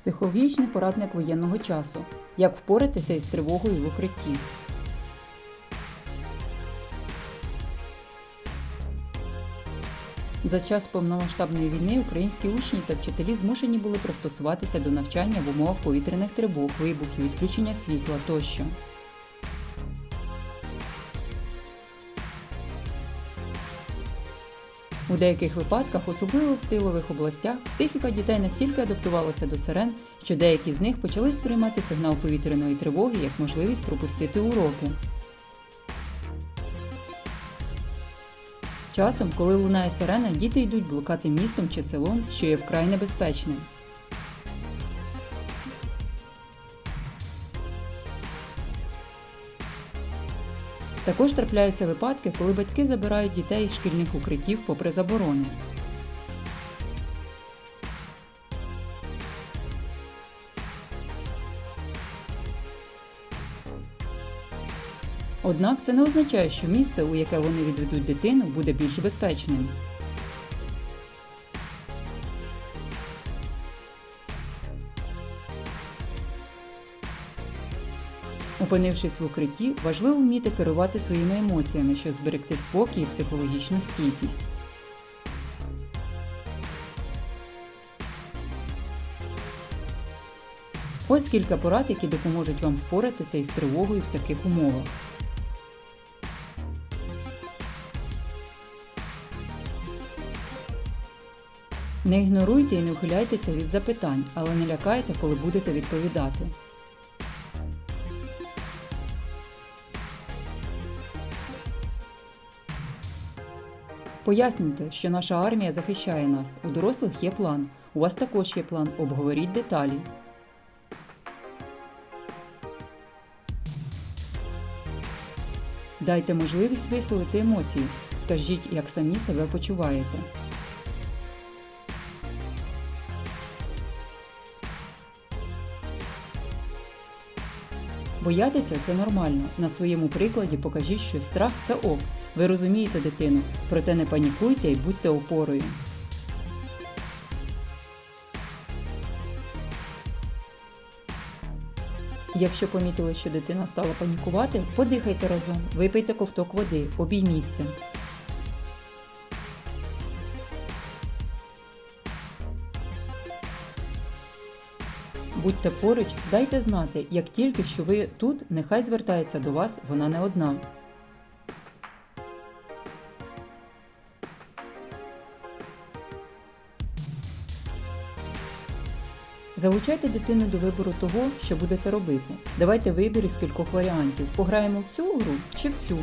Психологічний порадник воєнного часу. Як впоратися із тривогою в укритті. За час повномасштабної війни українські учні та вчителі змушені були пристосуватися до навчання в умовах повітряних тривог, вибухів, відключення світла тощо. У деяких випадках, особливо в тилових областях, психіка дітей настільки адаптувалася до сирен, що деякі з них почали сприймати сигнал повітряної тривоги як можливість пропустити уроки. Часом, коли лунає сирена, діти йдуть блукати містом чи селом, що є вкрай небезпечним. Також трапляються випадки, коли батьки забирають дітей із шкільних укриттів попри заборони. Однак це не означає, що місце, у яке вони відведуть дитину, буде більш безпечним. Опинившись в укритті, важливо вміти керувати своїми емоціями, щоб зберегти спокій і психологічну стійкість. Ось кілька порад, які допоможуть вам впоратися із тривогою в таких умовах. Не ігноруйте і не ухиляйтеся від запитань, але не лякайте, коли будете відповідати. Пояснюйте, що наша армія захищає нас. У дорослих є план. У вас також є план. Обговоріть деталі. Дайте можливість висловити емоції. Скажіть, як самі себе почуваєте. Боятися це нормально. На своєму прикладі покажіть, що страх це ок. Ви розумієте дитину, проте не панікуйте і будьте опорою. Якщо помітили, що дитина стала панікувати, подихайте разом, випийте ковток води, обійміться. Будьте поруч, дайте знати, як тільки що ви тут, нехай звертається до вас, вона не одна. Залучайте дитину до вибору того, що будете робити. Давайте вибір із кількох варіантів. Пограємо в цю гру чи в цю.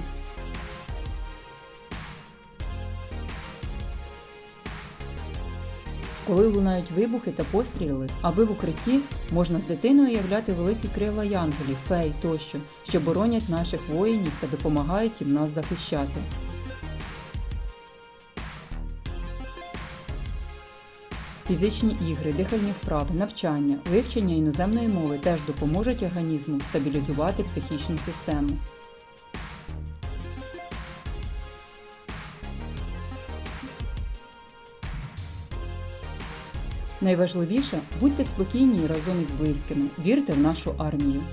Коли лунають вибухи та постріли, аби в укритті можна з дитиною уявляти великі крила янголів, фей тощо, що боронять наших воїнів та допомагають їм нас захищати. Фізичні ігри, дихальні вправи, навчання, вивчення іноземної мови теж допоможуть організму стабілізувати психічну систему. Найважливіше будьте спокійні разом із близькими, вірте в нашу армію.